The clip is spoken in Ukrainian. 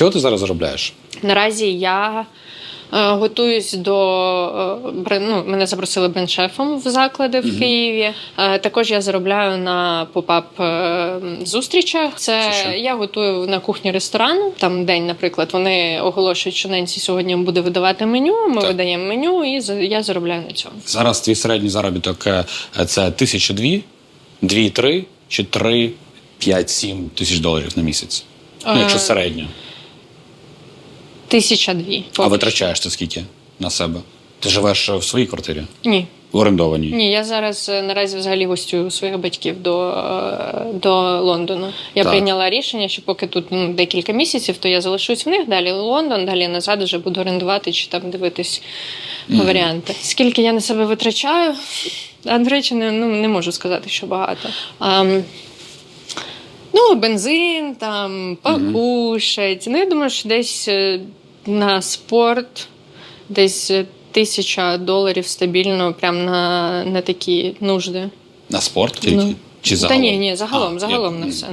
Що ти зараз заробляєш? Наразі я е, готуюсь до е, ну, мене запросили брендшефом в заклади в Києві. Е, також я заробляю на попап е, зустрічах. Це, Це що? я готую на кухні ресторану. Там день, наприклад, вони оголошують, що Ненсі сьогодні буде видавати меню. Ми Так. видаємо меню, і за- я заробляю на цьому. Зараз твій середній заробіток е, це тисяча дві, дві, три чи три, п'ять, сім тисяч доларів на місяць. Ну, якщо Е, середньо. Тисяча дві. А витрачаєш ти скільки на себе? Ти живеш в своїй квартирі? Ні. В орендованій? Ні, я зараз е, наразі взагалі гостюю у своїх батьків до, е, до Лондону. Я Так. прийняла рішення, що поки тут ну, декілька місяців, то я залишусь в них, далі Лондон, далі назад вже буду орендувати чи там дивитись варіанти. Скільки я на себе витрачаю? А, до речі, не, ну, не можу сказати, що багато. А, ну, бензин, там, покушать. Ну, я думаю, що десь е, на спорт, десь е, тисяча доларів стабільно, прям на, на такі нужди. На спорт тільки? Ну, Чи Та ні, ні, загалом, А, загалом я- на все.